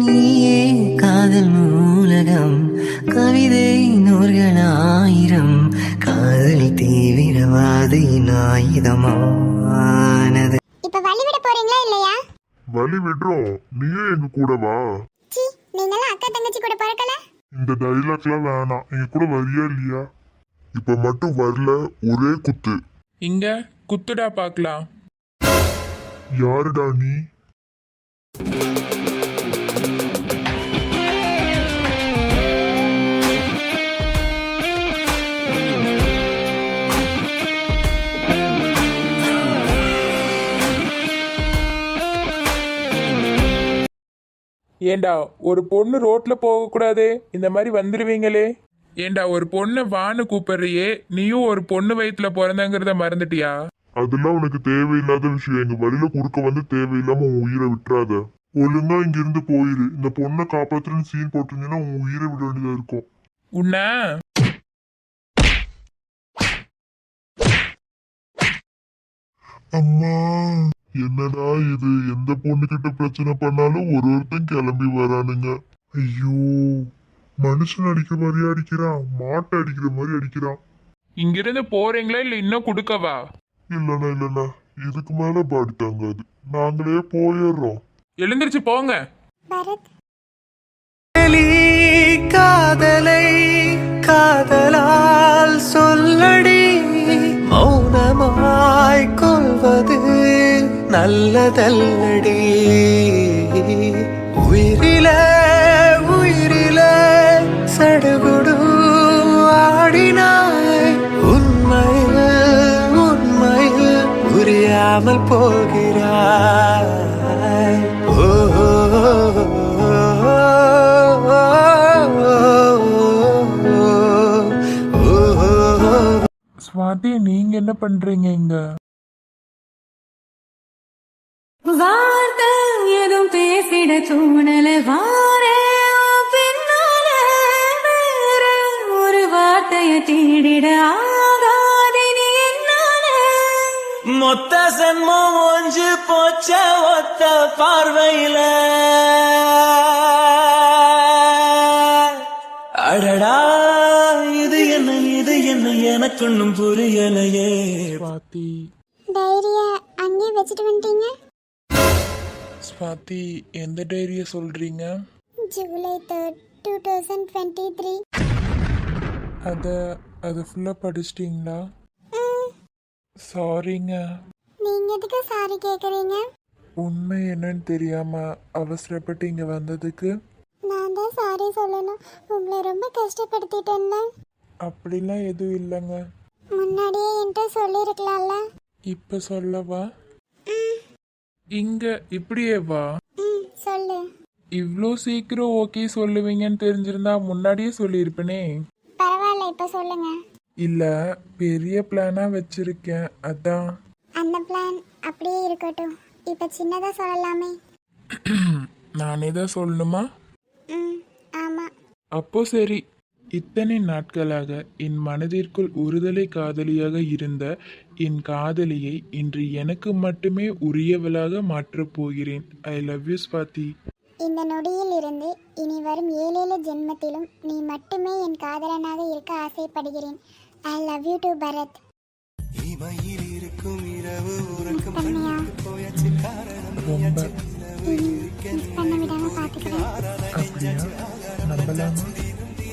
நீயே காதல் நூலகம் கவிதை நூல்களாயிரம் காதல் தீவிரவாதியின் ஆயுதமானது. இப்ப வழி விட போறீங்களா இல்லையா? வழி விடுறோம் நீயும் எங்க கூட வா. சி நீங்களாம் அக்கா தங்கச்சி கூட பிறக்கல? இந்த டைலாக்லாம் வேணாம் எங்க கூட வரியா இல்லையா? இப்ப மட்டும் வரல ஒரே குத்து. இங்க குத்துடா பார்க்கலாம் யாருடா நீ? ஏண்டா ஒரு பொண்ணு ரோட்ல போக கூடாதே இந்த மாதிரி வந்துருவீங்களே. ஏண்டா ஒரு பொண்ணை வான்னு கூப்பிடுறியே? நீயும் ஒரு பொண்ணு வயித்துல பிறந்தங்கிறத மறந்துட்டியா? அதெல்லாம் உனக்கு தேவையில்லாத விஷயம். எங்க வழியில குறுக்க வந்து தேவையில்லாம உன் உயிரை விட்டுறாத. ஒழுங்கா இங்க இருந்து போயிரு. இந்த பொண்ணை காப்பாத்துறன்னு சீன் போட்டிருந்தீங்கன்னா உன் உயிரை விட வேண்டியதா இருக்கும். உன்ன? அம்மா. என்னடா இது? எந்த பொண்ணுகிட்ட பிரச்சனை பண்ணாலும் ஒரு ஒருத்தன் கிளம்பி வரானுங்க. ஐயோ மனுஷன் அடிக்கிற மாதிரியா அடிக்கிறான். மாட்டை அடிக்கிற மாதிரி அடிக்கிறான். இங்கிருந்து போறீங்களா இல்ல இன்னும் கொடுக்கவா? இல்லண்ணா இல்லண்ணா. இதுக்கு மேல பாடிட்டாங்க அது நாங்களே போயிடுறோம். எழுந்திருச்சு போங்க. பரத். காதலி, காதலை. நல்லதல்லடி. உயிரில உயிரில சடுகுடு ஆடினாய். உண்மையில் உண்மையில் புரியாமல் போகிறாய். ஓ ஸ்வாதி நீங்க என்ன பண்றீங்க இங்க? வார்த்தை எதுவும் பேசிட தோணல வாரே பின்னால வேற ஒரு வார்த்தைய தேடிட மொத்த சன்மம் ஒஞ்சு போச்ச ஒத்த பார்வையில. அடடா இது என்ன இது என்ன எனக்கு ஒன்றும் புரியலையே. ஸ்வாதி டைரியா அங்கேயே வச்சுட்டு வந்துட்டீங்க? ஸ்வாதி எந்த டைரிய சொல்றீங்க? July third two thousand twenty three அத அது ஃபுல்லா படிச்சிட்டீங்களா? சாரிங்க நீங்க எதுக்கு சாரி கேக்குறீங்க? உண்மை என்னன்னு தெரியாம அவசரப்பட்டு இங்க வந்ததுக்கு? நான் தான் சாரி சொல்லணும். உங்களை ரொம்ப கஷ்டப்படுத்திட்டேன்ல. அப்படிலாம் எதுவும் இல்லைங்க. முன்னாடியே என்கிட்ட சொல்லியிருக்கலாம்ல. இப்ப சொல்லவா? இங்க இப்படியே வா. சொல்லு. இவ்வளோ சீக்கிரம் ஓகே சொல்லுவீங்கன்னு தெரிஞ்சிருந்தா முன்னாடியே சொல்லியிருப்பேனே. பரவாயில்ல இப்போ சொல்லுங்க. இல்ல பெரிய பிளானா வச்சிருக்கேன் அதான். அந்த பிளான் அப்படியே இருக்கட்டும். இப்போ சின்னதாக சொல்லலாமே. நானே தான் சொல்லணுமா? ம் ஆமாம் அப்போ சரி இத்தனை நாட்களாக என் மனதிற்குள் ஒருதலை காதலியாக இருந்த என் காதலியை இன்று எனக்கு மட்டுமே உரியவளாக மாற்றப் போகிறேன். ஐ லவ் யூ ஸ்வாதி இந்த நொடியில் இருந்து இனி வரும் ஏழேழு ஜென்மத்திலும் நீ மட்டுமே என் காதலனாக இருக்க ஆசைப்படுகிறேன். I love you too Bharath. விடாம பார்த்துக்கிறேன். அப்படியா? நம்பலாமா?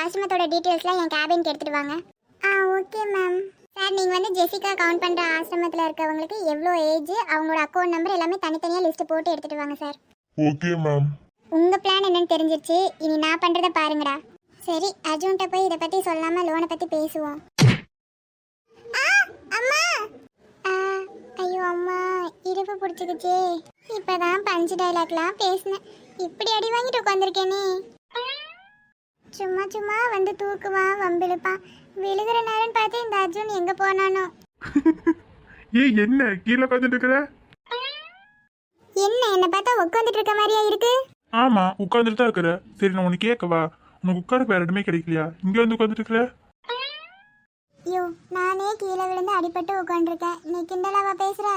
ஆசிரமத்தோட டீட்டெயில்ஸ்லாம் என் கேபினுக்கு எடுத்துட்டு வாங்க. ஆ ஓகே மேம் சார் நீங்கள் வந்து ஜெசிகா கவுண்ட் பண்ணுற ஆசிரமத்தில் இருக்கவங்களுக்கு எவ்வளோ ஏஜ் அவங்களோட அக்கௌண்ட் நம்பர் எல்லாமே தனித்தனியாக லிஸ்ட் போட்டு எடுத்துட்டு வாங்க சார் ஓகே மேம் உங்க பிளான் என்னன்னு தெரிஞ்சிருச்சு. இனி நான் பண்றத பாருங்கடா. சரி அர்ஜுன்கிட்ட போய் இதை பத்தி சொல்லாம லோனை பத்தி பேசுவோம். ஆ, அம்மா! ஆ, ஐயோ அம்மா. இடுப்பு பிடிச்சிக்கிச்சே. இப்பதான் பஞ்சு டைலாக்லாம் பேசினேன். இப்படி அடி வாங்கிட்டு உட்காந்துருக்கேனே சும்மா சும்மா வந்து தூக்குவான் வம்பிழுப்பான். விழுகிற நேரம் பார்த்து இந்த அர்ஜுன் எங்க போனானோ? ஏய் என்ன? கீழே உட்காந்துட்டு இருக்கிற? என்ன என்ன பார்த்தா உட்காந்துட்டு இருக்க மாதிரியா இருக்கு? ஆமா உட்காந்துட்டு தான் இருக்கிற. சரி நான் உனக்கு கேட்கவா உனக்கு உட்கார வேற இடமே கிடைக்கலையா? இங்க வந்து உட்காந்துட்டு இருக்கிற? ஐயோ நானே கீழே விழுந்து அடிபட்டு உட்காந்துருக்கேன் நீ கிண்டலாவா பேசுற?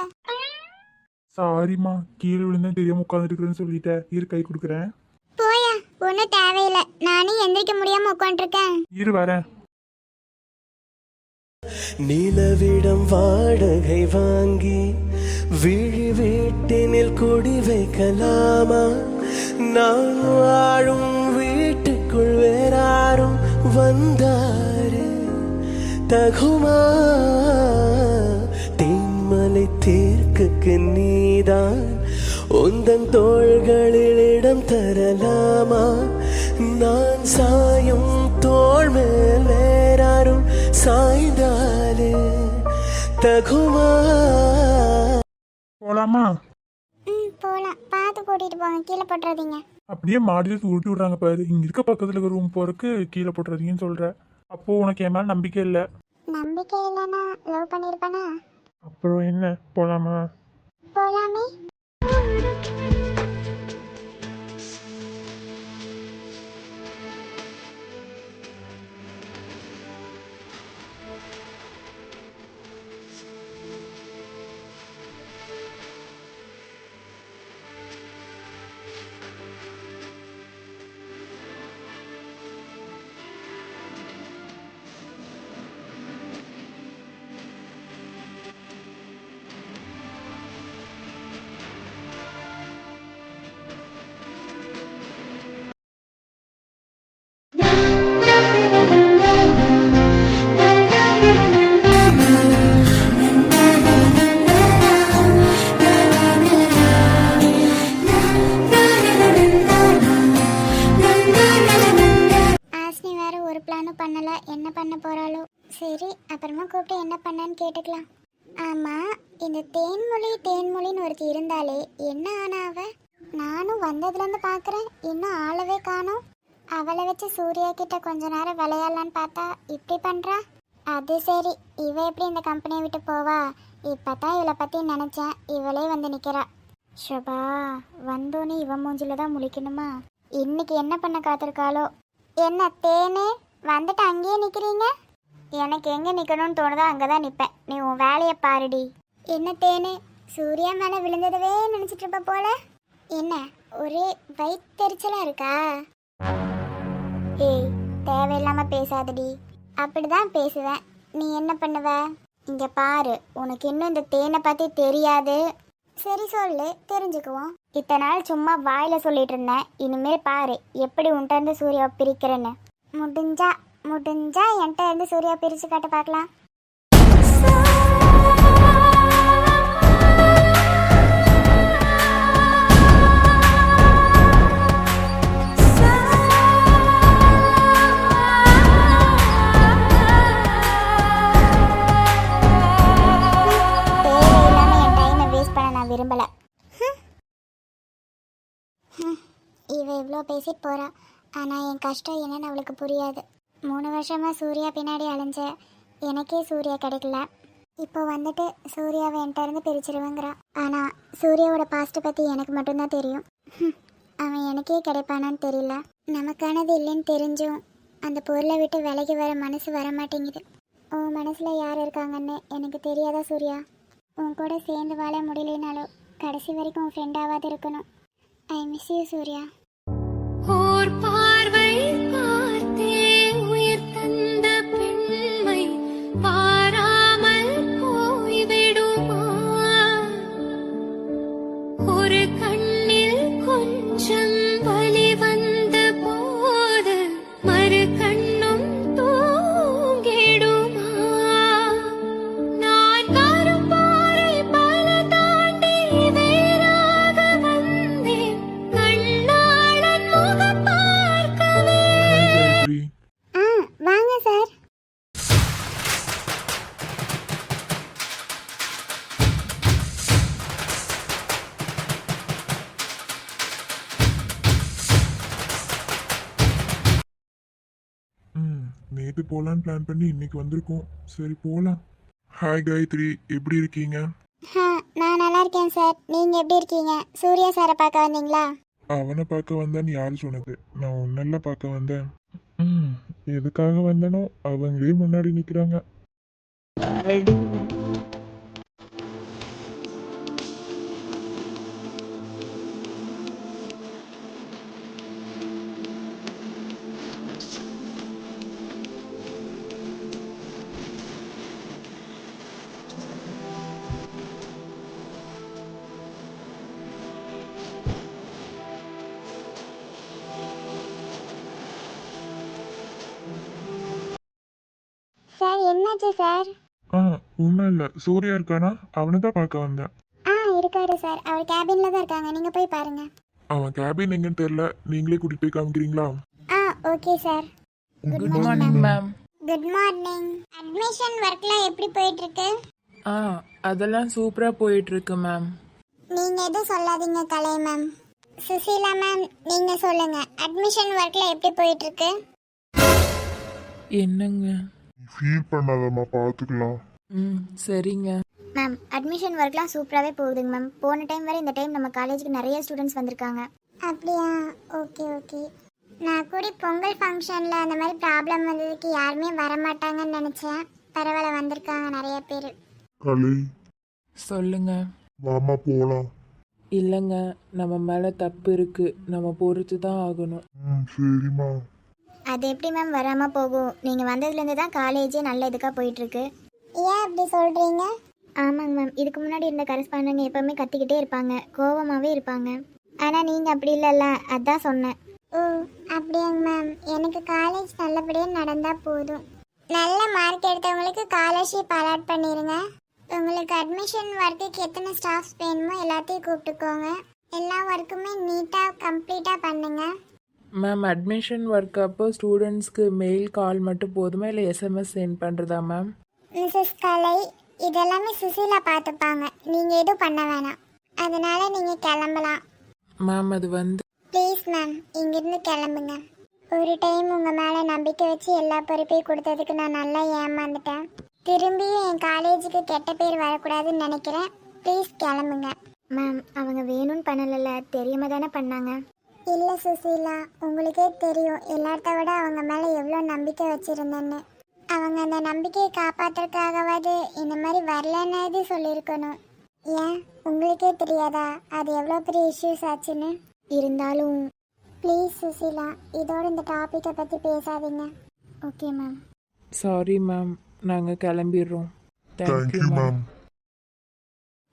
சாரிம்மா கீழே விழுந்தா தெரியாம உட்காந்துட்டு இருக்கிறேன்னு சொல்லிட்டேன். இரு கை கொடுக்குறேன். ஒன்றும் தேவையில்லை. நானே எந்திரிக்க முடியாம உட்காந்துருக்கேன் இரு வரேன். நிலவிடம் வாடகை வாங்கி விழி வீட்டினில் குடி வைக்கலாமா? நான் வாழும் வீட்டுக்குள் வேறாரும் வந்தாரு தகுமா? தேன்மலை தேர்க்குக்கு நீதான். உந்தன் தோள்களில் இடம் தரலாமா? நான் சாயும் தோள் மேல் வேறாரும் சாய்ந்தாலே தகுமா? போலாமா? ம் போகலாம் பார்த்து கூட்டிட்டு போங்க. கீழே போட்டுறாதீங்க. அப்படியே மாடியில் உருட்டி விடுறாங்க பாரு. இங்க இருக்க பக்கத்துல இருக்க ரூம் போறதுக்கு கீழே போட்டுறீங்கன்னு சொல்ற. அப்போ உனக்கு என் மேல நம்பிக்கை இல்லை. நம்பிக்கை இல்லைன்னா லவ் பண்ணியிருப்பானா? அப்புறம் என்ன போலாமா? போலாமே. என்ன கேட்டுக்கலாம். ஆமா இந்த தேன்மொழி தேன்மொழின்னு ஒருத்தி இருந்தாலே என்ன ஆனா அவ? நானும் வந்ததுலேருந்து பார்க்குறேன் இன்னும் ஆளவே காணோம். அவளை வச்சு சூர்யா கிட்ட கொஞ்ச நேரம் விளையாடலான்னு பார்த்தா இப்படி பண்ணுறா அது சரி இவ எப்படி இந்த கம்பெனியை விட்டு போவா? இப்பதான் இவளை பற்றி நினச்சேன் இவளே வந்து நிற்கிறா ஷபா வந்தோன்னே இவன் மூஞ்சில தான் முழிக்கணுமா? இன்னைக்கு என்ன பண்ண காத்திருக்காளோ? என்ன தேனே வந்துட்டு அங்கேயே நிற்கிறீங்க எனக்கு எங்க நிக்கணும்னு தோணுதோ அங்கதான் நிப்பேன். நீ உன் வேலையை பாருடி. என்ன தேனே? சூர்யா மேல விழுந்ததவே நினைச்சிட்டு இருப்ப போல. என்ன ஒரே வயிற்றெரிச்சலா இருக்கா? ஏய் தேவையில்லாம பேசாதடி. அப்படிதான் பேசுவேன். நீ என்ன பண்ணுவ? இங்க பாரு உனக்கு இன்னும் இந்த தேனை பத்தி தெரியாது. சரி சொல்லு தெரிஞ்சுக்குவோம். இத்தனை நாள் சும்மா வாயில சொல்லிட்டு இருந்தேன். இனிமேல் பாரு எப்படி உன்கிட்ட இருந்து சூர்யாவை பிரிக்கிறேன்னு. முடிஞ்சா முடிஞ்சா என்கிட்ட இருந்து சூர்யா பிரிச்சு காட்ட பார்க்கலாம். என் பண்ண நான் இவ இவ்வளோ பேசிட்டு போறா. ஆனால் என் கஷ்டம் என்னன்னு அவளுக்கு புரியாது. மூணு வருஷமாக சூர்யா பின்னாடி அலைஞ்ச எனக்கே சூர்யா கிடைக்கல. இப்போ வந்துட்டு சூர்யாவை என்கிட்ட இருந்து பிரிச்சிருவேங்கிறா. ஆனால் சூர்யாவோட பாஸ்ட்டை பற்றி எனக்கு மட்டும்தான் தெரியும். அவன் எனக்கே கிடைப்பானான்னு தெரியல. நமக்கானது இல்லைன்னு தெரிஞ்சும் அந்த பொருளை விட்டு விலகி வர மனசு வர மாட்டேங்குது. உன் மனசில் யார் இருக்காங்கன்னு எனக்கு தெரியாதா சூர்யா? உன் கூட சேர்ந்து வாழ முடியலனாலும் கடைசி வரைக்கும் உன் ஃப்ரெண்டாவது இருக்கணும். I miss you Surya. பார்வை போகலான்னு பிளான் பண்ணி இன்னைக்கு வந்திருக்கோம். சரி போகலாம் ஹாய் காயத்ரி எப்படி இருக்கீங்க? நான் நல்லா இருக்கேன் சார் நீங்கள் எப்படி இருக்கீங்க? சூர்யா சாரை பார்க்க வந்தீங்களா? அவனை பார்க்க வந்தான்னு யார் சொன்னது? நான் உன்னெல்லாம் பார்க்க வந்தேன். ம். எதுக்காக வந்தனோ அவங்களே முன்னாடி நிற்கிறாங்க சூர்யா இருக்கானா? அவனை தான் பார்க்க வந்தேன். ஆ இருக்காரு சார். அவர் கேபினில் தான் இருக்காங்க. நீங்கள் போய் பாருங்கள் அவன் கேபின் எங்கன்னு தெரில நீங்களே கூட்டிகிட்டு போய் காமிக்கிறீங்களா? ஆ okay sir good morning ma'am good morning admission ஒர்க்லாம் எப்படி போயிட்டு இருக்கு ஆ அதெல்லாம் சூப்பராக போயிட்டு இருக்கு மேம் நீங்க எதுவும் சொல்லாதீங்க கலை மேம் சுசீலா மேம் நீங்க சொல்லுங்க. அட்மிஷன் ஒர்க்ல எப்படி போயிட்டு இருக்கு என்னங்க ஃபீல் பண்ணாதம்மா பார்த்துக்கலாம். ம் சரிங்க. மேம் அட்மிஷன் ஒர்க்லாம் சூப்பராகவே போகுதுங்க மேம் போன டைம் வரை இந்த டைம் நம்ம காலேஜுக்கு நிறைய ஸ்டூடெண்ட்ஸ் வந்திருக்காங்க. அப்படியா? ஓகே ஓகே நான் கூட பொங்கல் ஃபங்க்ஷனில் அந்த மாதிரி ப்ராப்ளம் வந்ததுக்கு யாருமே வரமாட்டாங்கன்னு நினச்சேன். பரவாயில்ல வந்திருக்காங்க நிறைய பேர். கலை சொல்லுங்க. வாமா போலாம். இல்லைங்க நம்ம மேலே தப்பு இருக்கு. நம்ம பொறுத்து தான் ஆகணும். ம் சரிம்மா. அது எப்படி மேம் வராமல் போகும்? நீங்கள் வந்ததுலேருந்து தான் காலேஜே நல்ல இதுக்காக போயிட்டுருக்கு ஏன் அப்படி சொல்கிறீங்க ஆமாங்க மேம். இதுக்கு முன்னாடி இருந்த கரஸ்பாண்டங்க எப்போவுமே கத்திக்கிட்டே இருப்பாங்க. கோவமாகவே இருப்பாங்க. ஆனால் நீங்கள் அப்படி இல்லைல்ல. அதான் சொன்னேன். ஓ அப்படியாங்க மேம். எனக்கு காலேஜ் நல்லபடியாக நடந்தால் போதும். நல்ல மார்க் எடுத்தவங்களுக்கு ஸ்காலர்ஷிப் அலாட் பண்ணிடுங்க உங்களுக்கு அட்மிஷன் ஒர்க்குக்கு எத்தனை ஸ்டாஃப்ஸ் வேணுமோ எல்லாத்தையும் கூப்பிட்டுக்கோங்க. எல்லா ஒர்க்குமே நீட்டாக கம்ப்ளீட்டாக பண்ணுங்கள் மேம் அட்மிஷன் ஒர்க் அப்போ ஸ்டூடெண்ட்ஸ்க்கு மெயில் கால் மட்டும் போதுமா? இல்லை எஸ்எம்எஸ் சென்ட் பண்ணுறதா மேம் மிஸ்ஸஸ் கலை இதெல்லாமே சுசீலா பார்த்துப்பாங்க. நீங்கள் எதுவும் பண்ண வேணாம். அதனால நீங்கள் கிளம்பலாம். மேம் அது வந்து ப்ளீஸ் மேம் இங்கிருந்து கிளம்புங்க. ஒரு டைம் உங்கள் மேலே நம்பிக்கை வச்சு எல்லா பொறுப்பையும் கொடுத்ததுக்கு நான் நல்லா ஏமாந்துட்டேன். திரும்பியும் என் காலேஜுக்கு கெட்ட பேர் வரக்கூடாதுன்னு நினைக்கிறேன். ப்ளீஸ் கிளம்புங்க. மேம் அவங்க வேணும்னு பண்ணலைல்ல. தெரியாம தானே பண்ணாங்க. இல்லை சுசீலா உங்களுக்கே தெரியும். எல்லாத்த விட அவங்க மேலே எவ்வளோ நம்பிக்கை வச்சுருந்தேன்னு. அவங்க அந்த நம்பிக்கையை காப்பாத்துறதுக்காகவாது இந்த மாதிரி வரலன்னாவது சொல்லியிருக்கணும். ஏன்? உங்களுக்கே தெரியாதா? அது எவ்வளோ பெரிய இஷ்யூஸ் ஆச்சுன்னு? இருந்தாலும் ப்ளீஸ் சுசீலா இதோட இந்த டாப்பிக்கை பற்றி பேசாதீங்க. ஓகே மேம் சாரி மேம் நாங்கள் கிளம்பிடுறோம். Thank you ma'am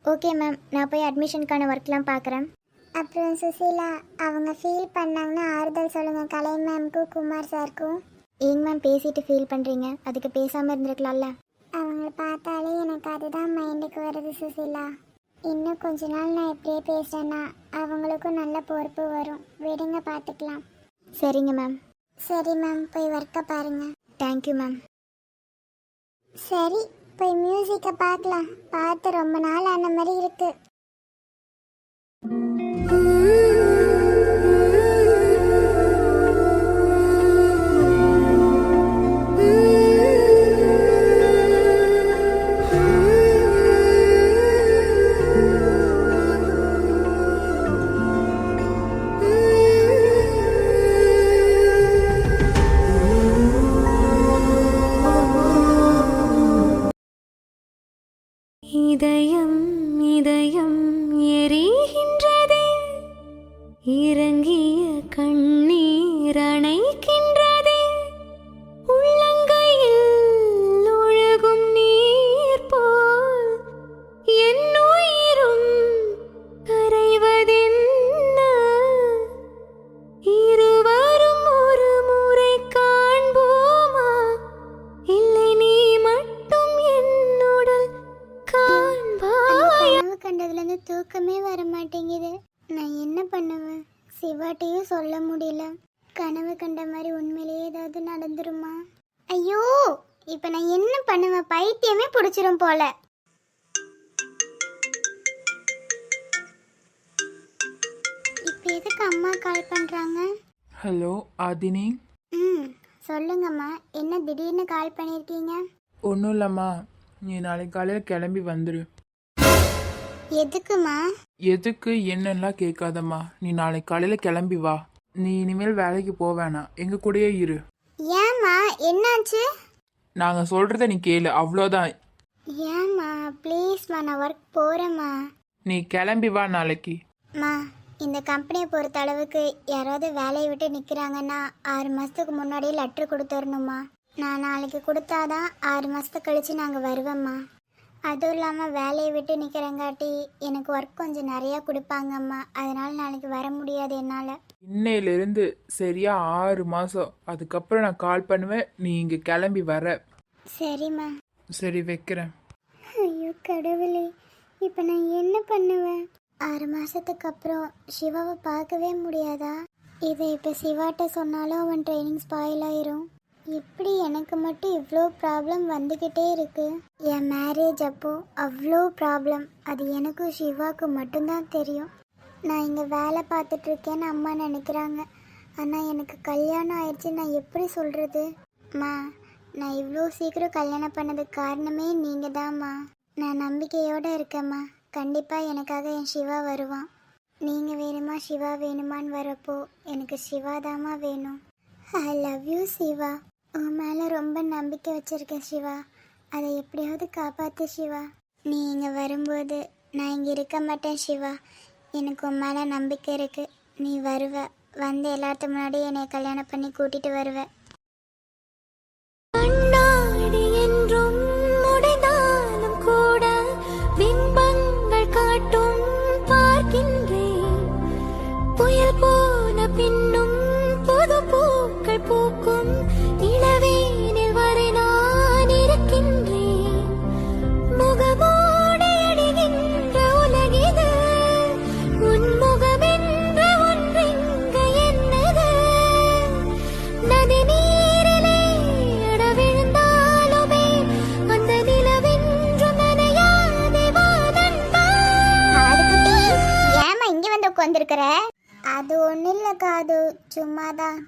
okay ma'am நான் போய் அட்மிஷனுக்கான ஒர்க்லாம் பார்க்குறேன் அப்புறம் சுசீலா அவங்க ஃபீல் பண்ணாங்கன்னா ஆறுதல் சொல்லுங்கள் கலை மேம்க்கும் குமார் சாருக்கும் ஏங்க மேம் பேசிட்டு ஃபீல் பண்ணுறீங்க அதுக்கு பேசாமல் இருந்திருக்கலாம்ல. அவங்கள பார்த்தாலே எனக்கு அதுதான் மைண்டுக்கு வருது சுசீலா. இன்னும் கொஞ்ச நாள் நான் இப்படியே பேசுறேன்னா அவங்களுக்கும் நல்ல பொறுப்பு வரும். விடுங்க பார்த்துக்கலாம் சரிங்க மேம் சரி மேம் போய் ஒர்க்கை பாருங்க. தேங்க்யூ மேம் சரி போய் மியூசிக்கை பார்க்கலாம் பார்த்து ரொம்ப நாள் ஆன மாதிரி இருக்கு. கண்டதுலேருந்து தூக்கமே வர மாட்டேங்குது நான் என்ன பண்ணுவேன்? சிவாட்டையும் சொல்ல முடியல. கனவு கண்ட மாதிரி உண்மையிலேயே ஏதாவது நடந்துருமா? ஐயோ! இப்போ நான் என்ன பண்ணுவேன்? பைத்தியமே பிடிச்சிரும் போல. இப்போ எதுக்கு அம்மா கால் பண்ணுறாங்க ஹலோ ஆதினி. ம் சொல்லுங்கம்மா. என்ன திடீர்னு கால் பண்ணியிருக்கீங்க ஒன்றும் இல்லைம்மா. நீ நாளைக்கு காலையில் கிளம்பி வந்துடு எதுக்குமா? எதுக்கு என்னெல்லாம் கேட்காதம்மா. நீ நாளைக்கு காலையில் கிளம்பி வா. நீ இனிமேல் வேலைக்கு போக வேணாம். எங்கள் கூடயே இரு. ஏம்மா? என்னாச்சு? நாங்கள் சொல்கிறத நீ கேளு. அவ்வளோதான். ஏம்மா? ப்ளீஸ்மா நான் ஒர்க் போகிறேம்மா நீ கிளம்பி வா நாளைக்கு. மா இந்த கம்பெனியை பொறுத்த அளவுக்கு யாராவது வேலையை விட்டு நிற்கிறாங்கன்னா ஆறு மாதத்துக்கு முன்னாடியே லெட்ரு கொடுத்துடணுமா நான் நாளைக்கு கொடுத்தாதான் ஆறு மாதத்துக்கு கழித்து நாங்கள் வருவேம்மா. அதுவும் இல்லாமல் வேலையை விட்டு நிற்கிறங்காட்டி எனக்கு ஒர்க் கொஞ்சம் நிறையா கொடுப்பாங்கம்மா அதனால் நாளைக்கு வர முடியாது என்னால். இன்னையிலிருந்து சரியா ஆறு மாதம் அதுக்கப்புறம் நான் கால் பண்ணுவேன். நீ இங்கே கிளம்பி வர. சரிம்மா. சரி வைக்கிறேன். ஐயோ கடவுளே. இப்போ நான் என்ன பண்ணுவேன்? ஆறு மாதத்துக்கு அப்புறம் சிவாவை பார்க்கவே முடியாதா? இதை இப்போ சிவாட்ட சொன்னாலும் அவன் ட்ரைனிங் ஸ்பாயில் ஆயிரும். எப்படி எனக்கு மட்டும் இவ்வளோ ப்ராப்ளம் வந்துக்கிட்டே இருக்கு. என் மேரேஜ் அப்போ அவ்வளோ ப்ராப்ளம் அது எனக்கும் சிவாவுக்கும் மட்டும்தான் தெரியும். நான் இங்கே வேலை பார்த்துட்டு இருக்கேன்னு அம்மா நினைக்கிறாங்க. ஆனால் எனக்கு கல்யாணம் ஆயிடுச்சு நான் எப்படி சொல்கிறது மா நான் இவ்வளோ சீக்கிரம் கல்யாணம் பண்ணதுக்கு காரணமே நீங்கள் தான்மா நான் நம்பிக்கையோடு இருக்கேம்மா. கண்டிப்பாக எனக்காக என் சிவா வருவான். நீங்கள் வேணுமா சிவா வேணுமான்னு வரப்போ எனக்கு சிவா தாம்மா வேணும். I love you Siva. உன் மேலே ரொம்ப நம்பிக்கை வச்சுருக்கேன் சிவா. அதை எப்படியாவது காப்பாற்று சிவா. நீ இங்கே வரும்போது நான் இங்கே இருக்க மாட்டேன் சிவா. எனக்கு உன் மேலே நம்பிக்கை இருக்குது நீ வருவ. வந்து எல்லாத்து முன்னாடி என்னை கல்யாணம் பண்ணி கூட்டிகிட்டு வருவ.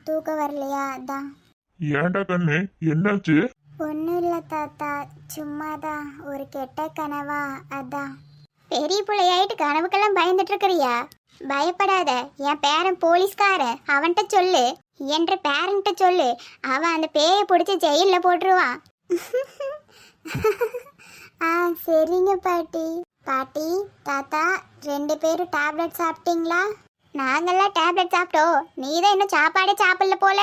தூக்கம் வரலையா? அதான் ஏன்டா கண்ணு? என்னாச்சு? ஒன்றும் இல்லை தாத்தா. சும்மாதான் ஒரு கெட்ட கனவா? அதான் பெரிய பிள்ளையாயிட்டு கனவுக்கெல்லாம் பயந்துட்டு இருக்கிறியா பயப்படாத. என் பேரன் போலீஸ்காரன். அவன்கிட்ட சொல்லு. என்ற பேரண்ட்ட சொல்லு. அவன் அந்த பேயை பிடிச்சி ஜெயிலில் போட்டுருவான். ஆ சரிங்க பாட்டி. பாட்டி தாத்தா ரெண்டு பேரும் டேப்லெட் சாப்பிட்டீங்களா? நாங்கெல்லாம் டேப்லெட் சாப்பிட்டோம். நீ தான் இன்னும் சாப்பாடே சாப்பிடல போல.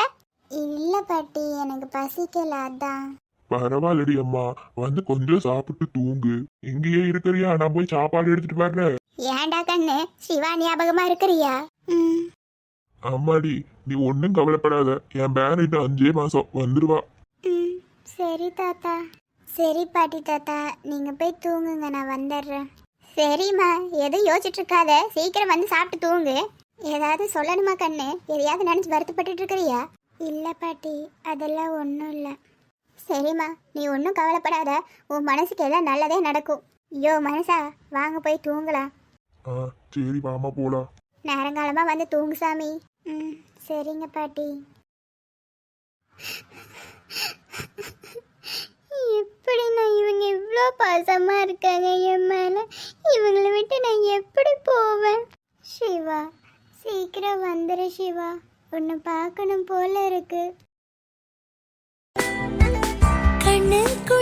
இல்லை பாட்டி எனக்கு பசிக்கல அதான். பரவாயில்லடி அம்மா. வந்து கொஞ்சம் சாப்பிட்டு தூங்கு. இங்கேயே இருக்கிறியா? நான் போய் சாப்பாடு எடுத்துட்டு வர்றேன். ஏன்டா கண்ணு? சிவா ஞாபகமா இருக்கிறியா? அம்மாடி நீ ஒன்றும் கவலைப்படாத. என் பேரண்ட் அஞ்சே மாசம். வந்துடுவா ம். சரி தாத்தா. சரி பாட்டி தாத்தா. நீங்க போய் தூங்குங்க நான் வந்துடுறேன். சரிம்மா எதுவும் யோசிச்சுட்டு இருக்காத சீக்கிரம் வந்து சாப்பிட்டு தூங்கு. ஏதாவது சொல்லணுமா கண்ணு? எதையாவது நினச்சி வருத்தப்பட்டுட்டு இருக்கிறியா இல்லை பாட்டி அதெல்லாம் ஒன்றும் இல்லை. சரிம்மா நீ ஒன்றும் கவலைப்படாத. உன் மனசுக்கு எல்லாம் நல்லதே நடக்கும். ஐயோ மனசா வாங்க போய் தூங்கலாம். ஆ சரி வாமா போலாம். நேரங்காலமா வந்து தூங்கு சாமி. ம் சரிங்க பாட்டி. எப்படி நான் இவங்க இவ்வளோ பாசமா இருக்காங்க என் மேல? இவங்களை விட்டு நான் எப்படி போவேன்? சிவா சீக்கிரம் வந்துடு சிவா. உன்னை பார்க்கணும் போல இருக்கு. கண்ணுக்கு